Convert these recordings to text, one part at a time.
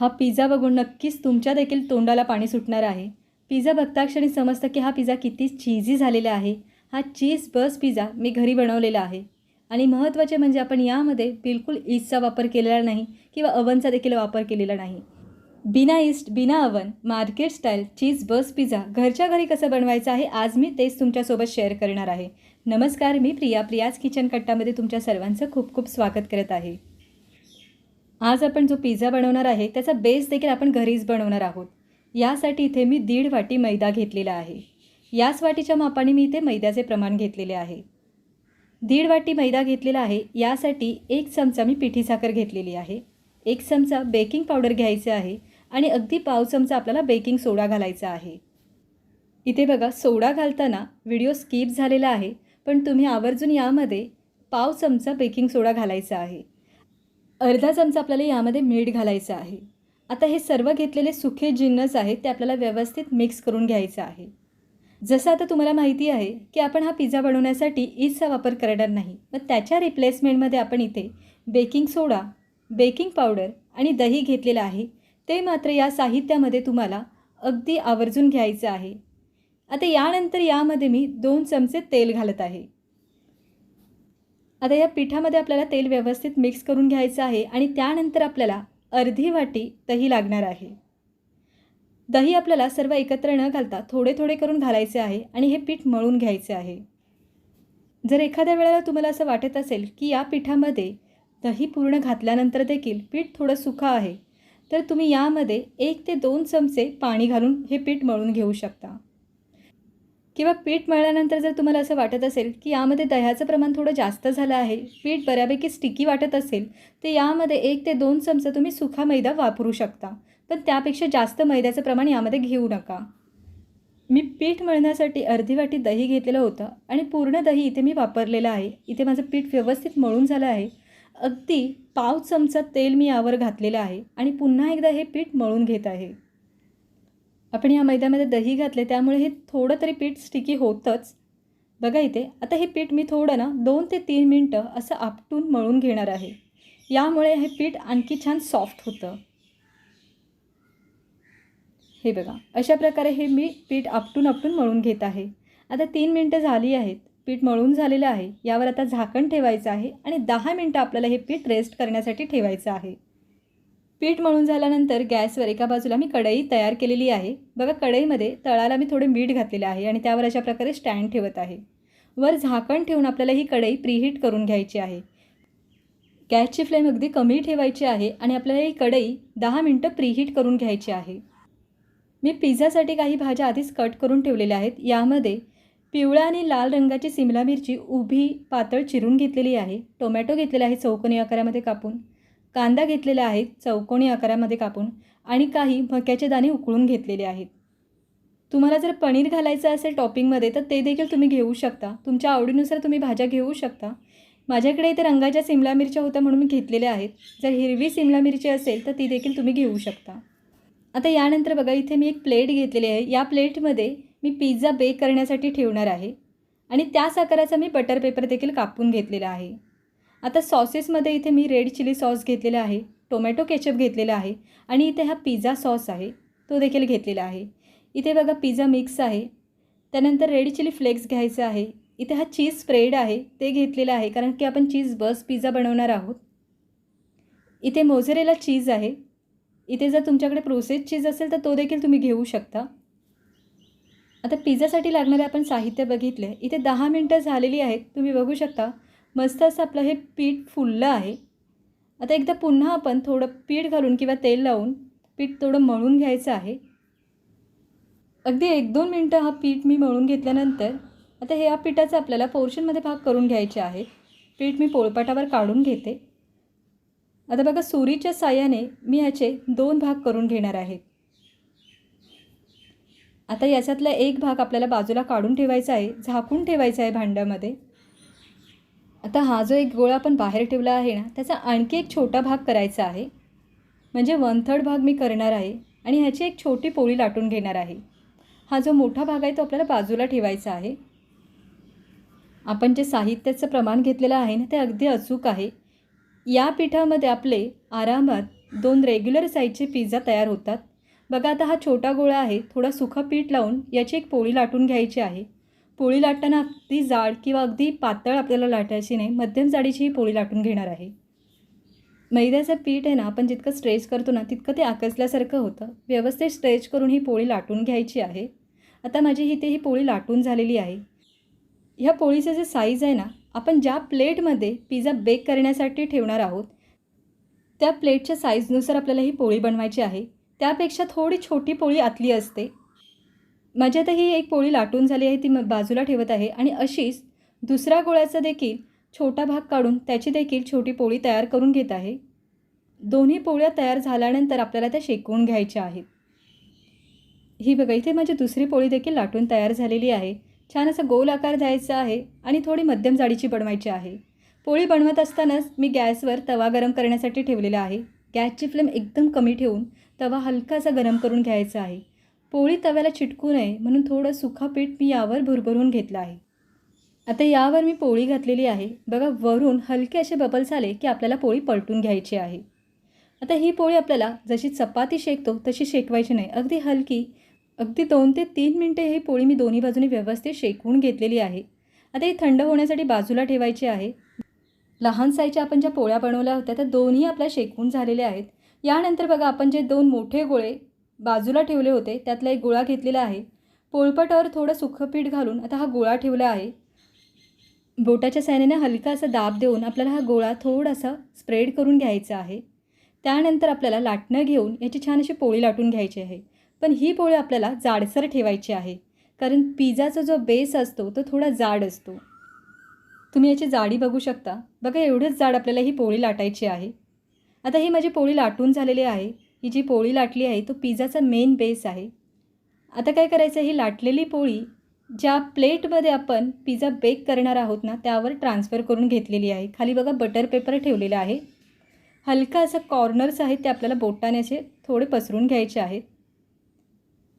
हा पिझ्झा बघून नक्कीच तुमच्या देखील तोंडाला पाणी सुटणार आहे. पिझ्झा बघताक्षणी समजतं की हा पिझ्झा किती चीझी झालेला आहे. हा चीज बस पिझ्झा मी घरी बनवलेला आहे. आणि महत्त्वाचे म्हणजे आपण यामध्ये बिलकुल ईस्टचा वापर केलेला नाही किंवा अवनचा देखील वापर केलेला नाही. बिना ईस्ट बिना oven market style cheese burst pizza घरच्या घरी कसं बनवायचं आहे आज मी तेच तुमच्यासोबत शेअर करणार आहे. नमस्कार मी प्रिया प्रियाज किचन कट्टामध्ये तुमच्या सर्वांचं खूप खूप स्वागत करत आहे. आज आपण जो पिझ्झा बनवणार आहे त्याचा बेस देखील आपण घरीच बनवणार आहोत. यासाठी इथे मी दीड वाटी मैदा घेतलेला आहे. याच वाटीच्या मापाने मी इथे मैद्याचे प्रमाण घेतलेले आहे. दीड वाटी मैदा घेतलेला आहे यासाठी एक चमचा मी पिठी साखर घेतलेली आहे. एक चमचा बेकिंग पावडर घ्यायचे आहे आणि अगदी पाव चमचा आपल्याला बेकिंग सोडा घालायचा आहे. इथे बघा सोडा घालताना व्हिडिओ स्किप झालेला आहे पण तुम्ही आवर्जून यामध्ये पाव चमचा बेकिंग सोडा घालायचा आहे. अर्धा चमचा आपल्याला यामध्ये मीठ घालायचं आहे. आता हे सर्व घेतलेले सुखे जिन्नस आहेत ते आपल्याला व्यवस्थित मिक्स करून घ्यायचं आहे. जसं आता तुम्हाला माहिती आहे की आपण हा पिझ्झा बनवण्यासाठी ईस्टचा वापर करणार नाही. मग त्याच्या रिप्लेसमेंटमध्ये आपण इथे बेकिंग सोडा बेकिंग पावडर आणि दही घेतलेलं आहे. ते मात्र या साहित्यामध्ये तुम्हाला अगदी आवर्जून घ्यायचं आहे. आता यानंतर यामध्ये मी दोन चमचे तेल घालत आहे. आता या पिठामध्ये आपल्याला तेल व्यवस्थित मिक्स करून घ्यायचं आहे आणि त्यानंतर आपल्याला अर्धी वाटी दही लागणार आहे. दही आपल्याला सर्व एकत्र न घालता थोडे थोडे करून घालायचे आहे आणि हे पीठ मळून घ्यायचे आहे. जर एखाद्या वेळेला तुम्हाला असं वाटत असेल की या पिठामध्ये दही पूर्ण घातल्यानंतर देखील पीठ थोडं सुखं आहे तर तुम्ही यामध्ये एक ते दोन चमचे पाणी घालून हे पीठ मळून घेऊ शकता. किंवा पीठ मळल्यानंतर जर तुम्हाला असं वाटत असेल की यामध्ये दह्याचं प्रमाण थोडं जास्त झालं आहे पीठ बऱ्यापैकी स्टिकी वाटत असेल तर यामध्ये एक ते दोन चमचा तुम्ही सुखा मैदा वापरू शकता. पण त्यापेक्षा जास्त मैद्याचं प्रमाण यामध्ये घेऊ नका. मी पीठ मळण्यासाठी अर्धी वाटी दही घेतलेलं होतं आणि पूर्ण दही इथे मी वापरलेलं आहे. इथे माझं पीठ व्यवस्थित मळून झालं आहे. अगदी पाव चमचा तेल मी यावर घातलेलं आहे आणि पुन्हा एकदा हे पीठ मळून घेत आहे. आपण या मैद्यामध्ये दही घातले त्यामुळे हे थोडं तरी पीठ स्टिकी होतंच. बघा इथे आता हे पीठ मी थोडं ना दोन ते तीन मिनटं असं आपटून मळून घेणार आहे. यामुळे हे पीठ आणखी छान सॉफ्ट होतं. हे बघा अशा प्रकारे हे मी पीठ आपटून आपटून मळून घेत आहे. आता तीन मिनटं झाली आहेत. पीठ मळून झालेलं आहे. यावर आता झाकण ठेवायचं आहे आणि दहा मिनटं आपल्याला हे पीठ रेस्ट करण्यासाठी ठेवायचं आहे. पीठ मळून झाल्यानंतर गॅसवर एका बाजूला मी कढई तयार केलेली आहे. बघा कढईमध्ये तळाला मी थोडे मीठ घातलेले आहे आणि त्यावर अशा प्रकारे स्टँड ठेवत आहे. वर झाकण ठेवून आपल्याला ही कढई प्रीहीट करून घ्यायची आहे. गॅसची फ्लेम अगदी कमी ठेवायची आहे आणि आपल्याला ही कढई दहा मिनटं प्रीहीट करून घ्यायची आहे. मी पिझ्झासाठी काही भाज्या आधीच कट करून ठेवलेल्या आहेत. यामध्ये पिवळ्या आणि लाल रंगाची सिमला मिरची उभी पातळ चिरून घेतलेली आहे. टोमॅटो घेतलेला आहे चौकोनी आकारामध्ये कापून. कांदा घेतलेला आहे चौकोनी आकारामध्ये कापून आणि काही मक्याचे दाणे उकळून घेतलेले आहेत. तुम्हाला जर पनीर घालायचं असेल टॉपिंगमध्ये तर ते देखील तुम्ही घेऊ शकता. तुमच्या आवडीनुसार तुम्ही भाज्या घेऊ शकता. माझ्याकडे इथे रंगाच्या सिमला मिरच्या होत्या म्हणून मी घेतलेल्या आहेत. जर हिरवी सिमला मिरची असेल तर ती देखील तुम्ही घेऊ शकता. आता यानंतर बघा इथे मी एक प्लेट घेतलेली आहे. या प्लेटमध्ये मी पिझ्झा बेक करण्यासाठी ठेवणार आहे. आणि त्याच आकाराचा मी बटर पेपर देखील कापून घेतलेला आहे. आता सॉसेसमध्ये इथे मी रेड चिली सॉस घेतलेला आहे टोमॅटो केचप घेतलेला आहे आणि इथे हा पिझ्झा सॉस आहे तो देखील घेतलेला आहे. इथे बघा पिझ्झा मिक्स आहे. त्यानंतर रेड चिली फ्लेक्स घ्यायचं आहे. इथे हा चीज स्प्रेड आहे ते घेतलेलं आहे कारण की आपण चीज बस पिझ्झा बनवणार आहोत. इथे मोझरेला चीज आहे. इथे जर तुमच्याकडे प्रोसेस चीज असेल तर तो देखील तुम्ही घेऊ शकता. आता पिझ्झासाठी लागणारे आपण साहित्य बघितले इथे दहा मिनटं झालेली आहेत तुम्ही बघू शकता. मस्त असं आपलं हे पीठ फुललं आहे. आता एकदा पुन्हा आपण थोडं पीठ घालून किंवा तेल लावून पीठ थोडं मळून घ्यायचं आहे. अगदी एक दोन मिनटं हा पीठ मी मळून घेतल्यानंतर आता हे या पिठाचं आपल्याला पोर्शनमध्ये भाग करून घ्यायचे आहे. पीठ मी पोळपाटावर काढून घेते. आता बघा सुरीच्या साह्याने मी ह्याचे दोन भाग करून घेणार आहे. आता याच्यातला एक भाग आपल्याला बाजूला काढून ठेवायचा आहे झाकून ठेवायचा आहे भांड्यामध्ये. आता हा जो एक गोळा आपण बाहेर ठेवला आहे ना त्याचा आणखी एक छोटा भाग करायचा आहे. म्हणजे वन थर्ड भाग मी करणार आहे आणि ह्याची एक छोटी पोळी लाटून घेणार आहे. हा जो मोठा भाग आहे तो आपल्याला बाजूला ठेवायचा आहे. आपण जे साहित्याचं प्रमाण घेतलेलं आहे ना ते अगदी अचूक आहे. या पिठामध्ये आपले आरामात दोन रेग्युलर साईजचे पिझ्झा तयार होतात. बघा आता हा छोटा गोळा आहे थोडा सुखं पीठ लावून याची एक पोळी लाटून घ्यायची आहे. पोळी लाटताना अगदी जाड किंवा अगदी पातळ आपल्याला लाटायची नाही मध्यम जाडीची ही पोळी लाटून घेणार आहे. मैद्याचं पीठ आहे ना आपण जितकं स्ट्रेच करतो ना तितकं ते आकसल्यासारखं होतं. व्यवस्थित स्ट्रेच करून ही पोळी लाटून घ्यायची आहे. आता माझी ही ते ही पोळी लाटून झालेली आहे. ह्या पोळीचं जे साईज आहे ना आपण ज्या प्लेटमध्ये पिझ्झा बेक करण्यासाठी ठेवणार आहोत त्या प्लेटच्या साईजनुसार आपल्याला ही पोळी बनवायची आहे. त्यापेक्षा थोडी छोटी पोळी आतली असते. माझी आता ही एक पोळी लाटून झाली आहे ती म बाजूला ठेवत आहे आणि अशीच दुसऱ्या गोळ्याचा देखील छोटा भाग काढून त्याची देखील छोटी पोळी तयार करून घेत आहे. दोन्ही पोळ्या तयार झाल्यानंतर आपल्याला त्या शेकवून घ्यायच्या आहेत. ही बघा इथे माझी दुसरी पोळी देखील लाटून तयार झालेली आहे. छान असा गोल आकार द्यायचा आहे आणि थोडी मध्यम जाडीची बनवायची आहे. पोळी बनवत असतानाच मी गॅसवर तवा गरम करण्यासाठी ठेवलेला आहे. गॅसची फ्लेम एकदम कमी ठेवून तवा हलकासा गरम करून घ्यायचा आहे. पोळी तव्याला चिटकू नये म्हणून थोडं सुखा पीठ मी यावर भुरभरून घेतलं आहे. आता यावर मी पोळी घातलेली आहे. बघा वरून हलके असे बबल्स आले की आपल्याला पोळी पलटून घ्यायची आहे. आता ही पोळी आपल्याला जशी चपाती शेकतो तशी शेकवायची नाही. अगदी हलकी अगदी दोन ते तीन मिनटे ही पोळी मी दोन्ही बाजूने व्यवस्थित शेकवून घेतलेली आहे. आता ही थंड होण्यासाठी बाजूला ठेवायची आहे. लहान साईजच्या आपण ज्या पोळ्या बनवल्या होत्या त्या दोन्ही आपल्या शेकवून झालेल्या आहेत. यानंतर बघा आपण जे दोन मोठे गोळे बाजूला ठेवले होते त्यातला एक गोळा घेतलेला आहे. पोळपटावर थोडं सुखं पीठ घालून आता हा गोळा ठेवला आहे. बोटाच्या सायनेने हलका असा दाब देऊन आपल्याला हा गोळा थोडासा स्प्रेड करून घ्यायचा आहे. त्यानंतर आपल्याला लाटणं घेऊन याची छान अशी पोळी लाटून घ्यायची आहे. पण ही पोळी आपल्याला जाडसर ठेवायची आहे. कारण पिझ्झाचा जो बेस असतो तो थोडा जाड असतो. तुम्ही याची जाडी बघू शकता. बघा एवढंच जाड आपल्याला ही पोळी लाटायची आहे. आता ही माझी पोळी लाटून झालेली आहे. ही जी पोळी लाटली आहे तो पिझ्झाचा मेन बेस आहे. आता काय करायचं ही लाटलेली पोळी ज्या प्लेटमध्ये आपण पिझ्झा बेक करणार आहोत ना त्यावर ट्रान्सफर करून घेतलेली आहे. खाली बघा बटर पेपर ठेवलेला आहे. हलका असा कॉर्नर्स आहेत ते आपल्याला बोटाने असे थोडे पसरून घ्यायचे आहेत.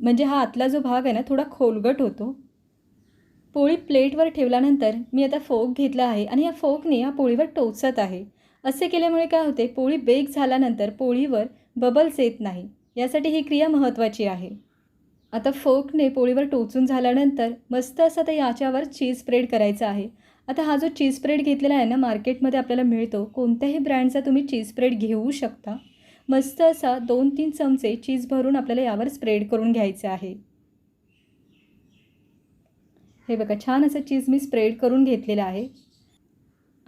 म्हणजे हा आतला जो भाग आहे ना थोडा खोलगट होतो. पोळी प्लेटवर ठेवल्यानंतर मी आता फोक घेतला आहे आणि या फोकने या पोळीवर टोचत आहे. असे केल्यामुळे काय होते? पोळी बेक झाल्यानंतर पोळीवर बबल्स येत नाही. यासाठी ही क्रिया महत्त्वाची आहे. आता फोकने पोळीवर टोचून झाल्यानंतर मस्त असं तर याच्यावर चीज स्प्रेड करायचा आहे. आता हा जो चीज स्प्रेड घेतलेला आहे ना मार्केटमध्ये आपल्याला मिळतो. कोणत्याही ब्रँडचा तुम्ही चीज स्प्रेड घेऊ शकता. मस्त असा दोन तीन चमचे चीज भरून आपल्याला यावर स्प्रेड करून घ्यायचं आहे. हे बघा छान असं चीज मी स्प्रेड करून घेतलेलं आहे.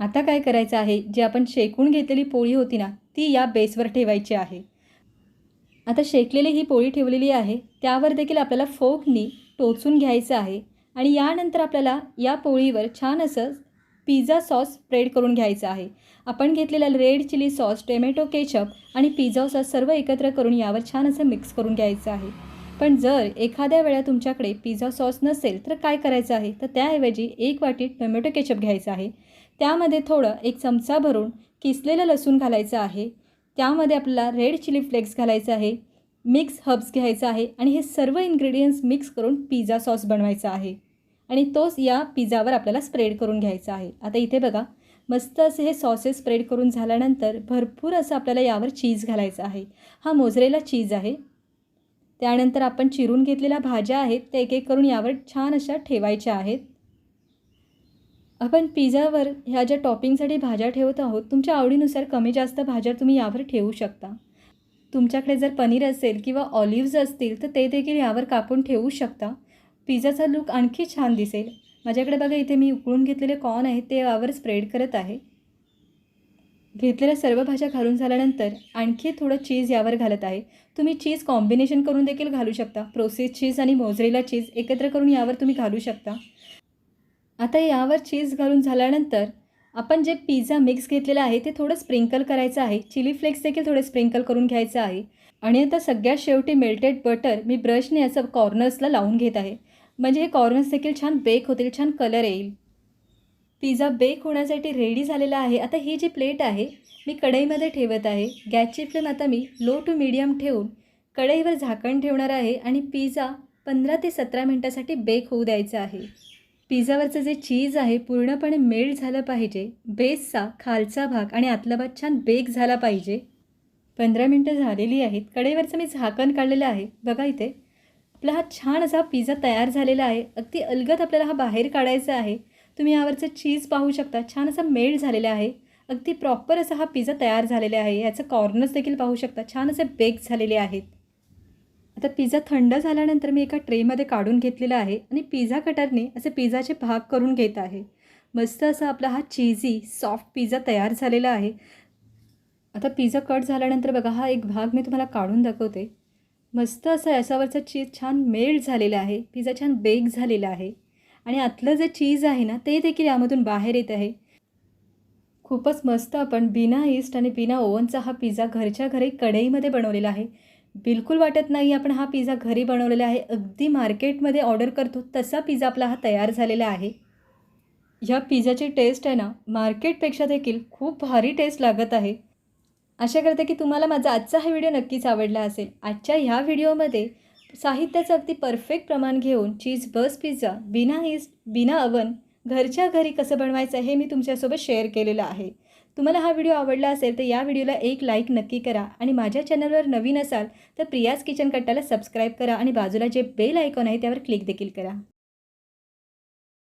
आता काय करायचं आहे? जी आपण शेकून घेतलेली पोळी होती ना ती या बेसवर ठेवायची आहे. आता शेकलेली ही पोळी ठेवलेली आहे त्यावर देखील आपल्याला फोकनी टोचून घ्यायचं आहे आणि यानंतर आपल्याला या पोळीवर छान असं पिझ्झा सॉस स्प्रेड करून घ्यायचं आहे. आपण घेतलेला red chilli sauce tomato ketchup आणि पिझ्झा सॉस सर्व एकत्र करून यावर छान असं मिक्स करून घ्यायचं आहे. पण जर एखाद्या वेळा तुमच्याकडे पिझ्झा सॉस नसेल तर काय करायचं आहे? तर त्याऐवजी एक वाटी टोमॅटो केचप घ्यायचं आहे. त्यामध्ये थोडं एक चमचा भरून किसलेलं लसूण घालायचं आहे. त्यामध्ये आपल्याला रेड चिली फ्लेक्स घालायचं आहे. मिक्स हब्स घ्यायचा आहे आणि हे सर्व इन्ग्रेडियंट्स मिक्स करून पिझ्झा सॉस बनवायचा आहे. आणि तोच या पिझ्झावर आपल्याला स्प्रेड करून घ्यायचा आहे. आता इथे बघा मस्त असे हे सॉसेस स्प्रेड करून झाल्यानंतर भरपूर असं आपल्याला यावर चीज घालायचं आहे. हा मोजरेला चीज आहे. त्यानंतर आपण चिरून घेतलेल्या भाज्या आहेत त्या एक एक करून यावर छान अशा ठेवायच्या आहेत. आपण पिझ्झावर ह्या ज्या टॉपिंगसाठी भाज्या ठेवत आहोत तुमच्या आवडीनुसार कमी जास्त भाज्या तुम्ही यावर ठेवू शकता. तुमच्याकडे जर पनीर असेल किंवा ऑलिव्ज असतील तर ते देखील यावर कापून ठेवू शकता. पिझ्झाचा लुक आणखी छान दिसेल. माझ्याकडे बघा इथे मी उकळून घेतलेले कॉर्न आहेत ते यावर स्प्रेड करत आहे. घेतलेल्या सर्व भाज्या घालून झाल्यानंतर आणखी थोडं चीज यावर घालत आहे. तुम्ही चीज कॉम्बिनेशन करून देखील घालू शकता. प्रोसेस चीज आणि मोजरेला चीज एकत्र करून यावर तुम्ही घालू शकता. आता यावर चीज घालून झाल्यानंतर आपण जे पिझ्झा मिक्स घेतलेलं आहे ते थोडं स्प्रिंकल करायचं आहे. चिली फ्लेक्स देखील थोडे स्प्रिंकल करून घ्यायचं आहे. आणि आता सगळ्यात शेवटी मेल्टेड बटर मी ब्रशने असं कॉर्नर्सला लावून घेत आहे. म्हणजे हे कॉर्नर्स देखील छान बेक होतील छान कलर येईल. पिझ्झा बेक होण्यासाठी रेडी झालेला आहे. आता ही जी प्लेट आहे मी कढईमध्ये ठेवत आहे. गॅसची फ्लेम आता मी लो टू मीडियम ठेवून कढईवर झाकण ठेवणार आहे आणि पिझ्झा पंधरा ते सतरा मिनटासाठी बेक होऊ द्यायचा आहे. पिझ्झावरचं जे चीज आहे पूर्णपणे मेल्ट झालं पाहिजे. बेसचा खालचा भाग आणि आतला भाग छान बेक झाला पाहिजे. पंधरा मिनटं झालेली आहेत. कढईवरचं मी झाकण काढलेलं आहे. बघा इथे. आपला हा छान असा पिझ्झा तयार झालेला आहे. अगदी अलगद आपल्याला हा बाहेर काढायचा आहे. तुम्ही यावरचं चीज पाहू शकता. छान असा मेल्ट झालेला आहे. अगदी प्रॉपर असा हा पिझ्झा तयार झालेला आहे. याचं कॉर्नर्स देखील पाहू शकता. छान असे बेक झालेले आहेत. आता पिझ्झा थंड झाल्यानंतर मी एका ट्रेमध्ये काढून घेतलेला आहे आणि पिझ्झा कटरने असे पिझ्झाचे भाग करून घेत आहे. मस्त असा आपला हा चीझी सॉफ्ट पिझ्झा तयार झालेला आहे. आता पिझ्झा कट झाल्यानंतर बघा हा एक भाग मी तुम्हाला काढून दाखवते. मस्त असं याच्यावरचा चीज छान मेल्ट झालेला आहे. पिझ्झा छान बेक झालेला आहे. आणि आतलं जे चीज आहे ना ते देखील यामधून बाहेर येत आहे. खूपच मस्त आपण बिना ईस्ट आणि बिना ओव्हनचा हा पिझ्झा घरच्या घरी कढईमध्ये बनवलेला आहे. बिलकुल वाटत नाही आपण हा पिझ्झा घरी बनवलेला आहे. अगदी मार्केटमध्ये ऑर्डर करतो तसा पिझ्झा आपला हा तयार झालेला आहे. ह्या पिझ्झाची टेस्ट आहे ना मार्केटपेक्षा देखील खूप भारी टेस्ट लागत आहे. आशा करते की तुम्हाला माझा आजचा हा व्हिडिओ नक्कीच आवडला असेल. आजच्या ह्या व्हिडिओमध्ये साहित्याचं अगदी परफेक्ट प्रमाण घेऊन चीज बस पिझ्झा बिना ईस्ट बिना अवन घरच्या घरी कसं बनवायचं हे मी तुमच्यासोबत शेअर केलेलं आहे. तुम्हाला हा व्हिडिओ आवडला असेल तर या व्हिडिओला एक लाईक नक्की करा आणि माझ्या चॅनलवर नवीन असाल तर प्रियाज किचन कट्टाला सबस्क्राईब करा आणि बाजूला जे बेल आयकॉन आहे त्यावर क्लिक देखील करा.